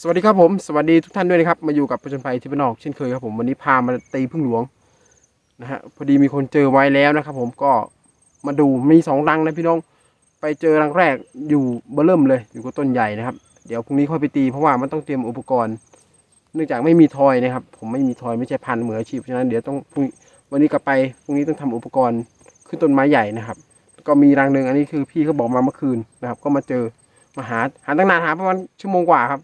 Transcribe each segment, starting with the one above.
สวัสดีครับผมสวัสดีทุกท่านด้วยนะครับ มาอยู่กับประจนภัยที่บ้านนอกเช่นเคยครับผมวันนี้พามาตีพึ่งหลวงนะฮะพอดีมีคนเจอไว้แล้วนะครับ ผมก็มาดูมีสองรังนะพี่น้องไปเจอรังแรกอยู่เบอร์เริ่มเลย อยู่กับต้นใหญ่นะครับ เดี๋ยวพรุ่งนี้ค่อยไปตีเพราะว่ามันต้องเตรียมอุปกรณ์ เนื่องจากไม่มีทอยนะครับ ผมไม่มีทอยไม่ใช่พันธุ์มืออาชีพเพราะฉะนั้นเดี๋ยวต้องวันนี้กลับไปพรุ่งนี้ต้องทำอุปกรณ์ขึ้นต้นไม้ใหญ่นะครับ ก็มีรังหนึ่งอันนี้คือพี่เขาบอกมาเมื่อคืนนะครับ ก็มาเจอมาหาหาตั้งนานหาประมาณชั่วโมงกว่าครับ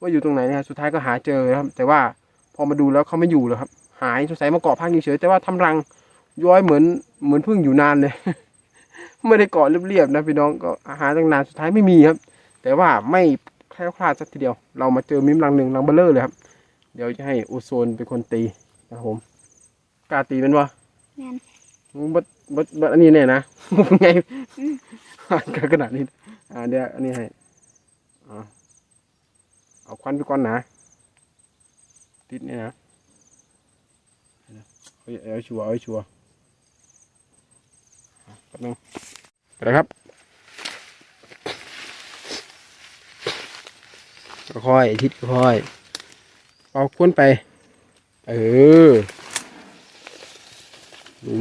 ว่าอยู่ตรงไหนนะครับสุดท้ายก็หาเจอนะครับ แต่ว่าพอมาดูแล้วเขาไม่อยู่แล้วครับ หายสงสัยมาเกาะพักเฉยๆแต่ว่าทำรังย้อยเหมือนเหมือนเพิ่งอยู่นานเลย ไม่ได้เกาะเรียบๆนะพี่น้องก็หาตั้งนานสุดท้ายไม่มีครับ แต่ว่าไม่แคล้วคลาดสักทีเดียว เรามาเจอมิมรังหนึ่งรังเบลเลอร์เลยครับ เดี๋ยวจะให้โอโซนเป็นคนตีนะครับผมกล้าตีเป็นวะแมนบัดบัดบัดอันนี้เนี่ยนะเป็นไงก็ขนาดนี้อ่าเดี๋ยวอันนี้ให้อ่า เอาควันไปก่อนนะติดเนี่ยนะเอาชัวร์เอาชัวร์อะแป๊บนึงไปเลยครับค่อยทิศค่อยเอาควนไป เออดู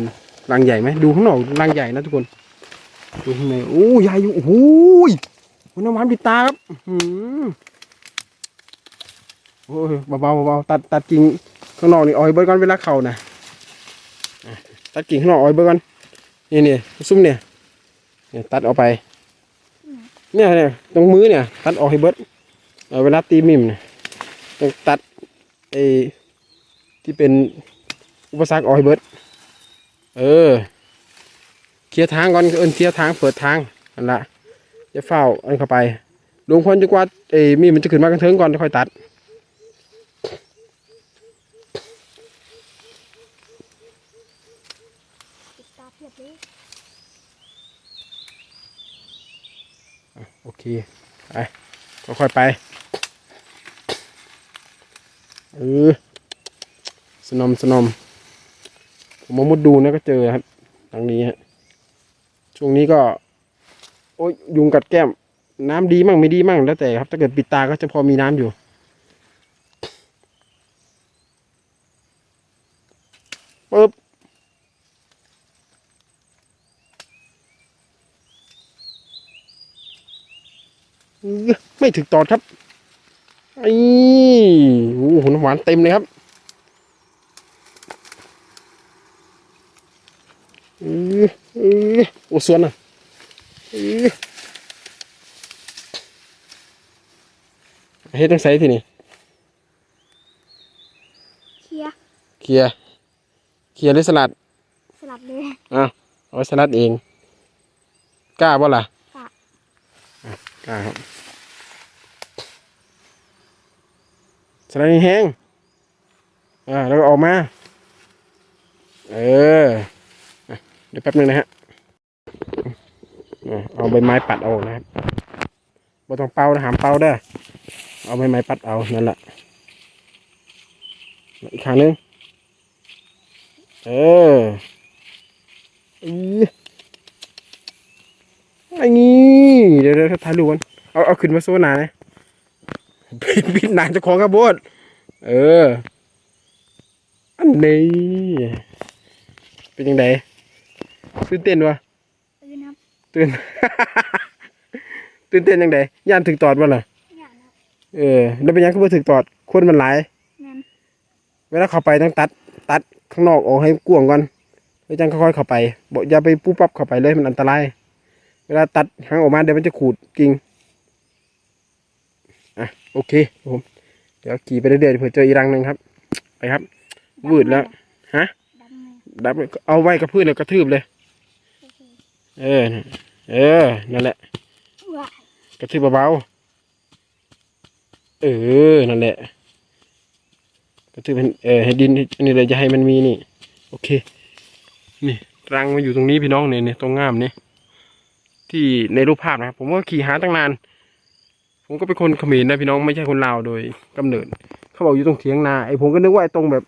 รังใหญ่ไหมดูข้างนอกรังใหญ่นะทุกคนดูข้างในโอ้ใหญ่อยู่โอ้โหยมันน้ำมันปิดตาครับอื โอ้ยเบาๆเบาๆตัดตัดกิ่งข้างนอกนี่เออยเบิร์ก่อนเวลาเข่านะตัดกิ่งข้างนอกเออยเบิร์ก่อนนี่นี่ซุ้มเนี่ยเนี่ยตัดออกไป เนี่ยเนี่ยตรงมือเนี่ย ตัดออกให้เบิร์ดเวลาตีมิมเนี่ยต้องตัดไอ้ที่เป็นอุปสรรคออกให้เบิร์ดเออ เคลียร์ทางก่อนเอินเคลียร์ทางเปิดทางนั่นละจะเฝ้าอันเข้าไปลงพลจนกว่าเอ้มีมันจะขึ้นมากันเทิงก่อนค่อยตัดตาเพียบเลย โอเค ไปค่อยๆไป เออ สนมสนม ผมมามุดดูนะก็เจอครับ ทางนี้ฮะ ช่วงนี้ก็ โอ้ยยุงกัดแก้ม น้ำดีมั่งไม่ดีมั่งแล้วแต่ครับ ถ้าเกิดปิดตาก็จะพอมีน้ำอยู่ ปึ๊บ อื้อ ไม่ถึงตอดครับไอ้โอ้โหน้ำหวานเต็มเลยครับอืออือโอ้สวนอะอือเฮ็ดตั้งใส่ที่นี่เคลียร์เคลียร์เคลียร์หรือสลัดสลับเลยอะเอาไว้สลัดเอง กล้าบ่ล่ะกล้า อ่าครับสลัดแห้งอ่าแล้วก็ออกมา เออ เดี๋ยวแป๊บนึงนะฮะเอาใบไม้ปัดเอานะครับบ่ต้องเป่านะหามเป่าเด้ เอาใบไม้ปัดเอา นั่นแหละอีกครั้งหนึง เอออือ ไอ้นี่เดี๋ยวเดี๋ยวถ่ายรูปกันเอาเอาขึ้นมาโซนานะปิดปิดหนานเจะของกระโบดเออ อันนี้ เป็นยังไงตื่นเต้นวะตื่นครับตื่น ตื่นเต้นยังไงย่านถึงตอดวะล่ะอย่างนะเออ แล้วเป็นยังคือบ่ถึงตอดคนมันหลายแมนเวลาเข้าไปต้องตัด ตัดข้างนอกออกให้กวางก่อนแล้วจังค่อยๆเข้าไปบอกอย่าไปปุ๊บปั๊บเข้าไปเลยมันอันตราย เวลาตัดหางออกมาเดี๋ยวมันจะขูดกิ่งอะโอเคครับผมเดี๋ยวขี่ไปเรื่อยๆเผื่อเจออีรังหนึ่งครับ ไปครับวืดแล้วฮะดับเอาไว้กับพื้นแล้วกระทืบเลย เออ เออ นั่นแหละ กระทืบเบาๆเออ นั่นแหละ กระทืบให้เออให้ดินอันนี้เลยจะให้มันมีนี่ โอเค นี่รังมาอยู่ตรงนี้พี่น้องเนี่ยเนี่ยตรงง่ามเนี่ย ที่ในรูปภาพนะครับ ผมก็ขี่หาตั้งนาน ผมก็เป็นคนเขมรนะพี่น้องไม่ใช่คนลาวโดยกำเนิด เขาบอกอยู่ตรงเถียงนาไอ้ผมก็นึกว่าไอ้ตรงแบบ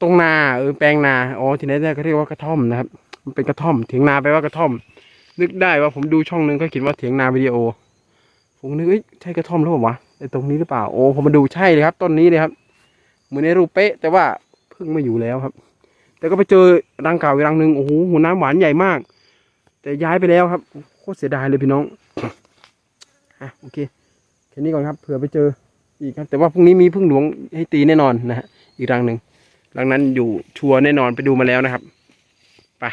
ตรงนาเออแปลงนาอ๋อที่ไหนได้ก็เรียกว่ากระท่อมนะครับ มันเป็นกระท่อมเถียงนาแปลว่ากระท่อม นึกได้ว่าผมดูช่องหนึงเขาเขียนว่าเถียงนาวิดีโอ ผมนึกเอ้ยใช่กระท่อมหรือเปล่าวะไอ้ตรงนี้หรือเปล่าโอ้ผมมาดูใช่เลยครับต้นนี้เลยครับเหมือนในรูปเป๊ะ แต่ว่าเพิ่งมาอยู่แล้วครับ แต่ก็ไปเจอรังเก่าอีกรังหนึ่งโอ้โหหัวน้ำหวานใหญ่มาก แต่ย้ายไปแล้วครับโคตรเสียดายเลยพี่น้องอะโอเคแค่นี้ก่อนครับเผื่อไปเจออีกครับ แต่ว่าพรุ่งนี้มีพึ่งหลวงให้ตีแน่นอนนะฮะอีกรังหนึ่งรังนั้นอยู่ชัวร์แน่นอนไปดูมาแล้วนะครับไป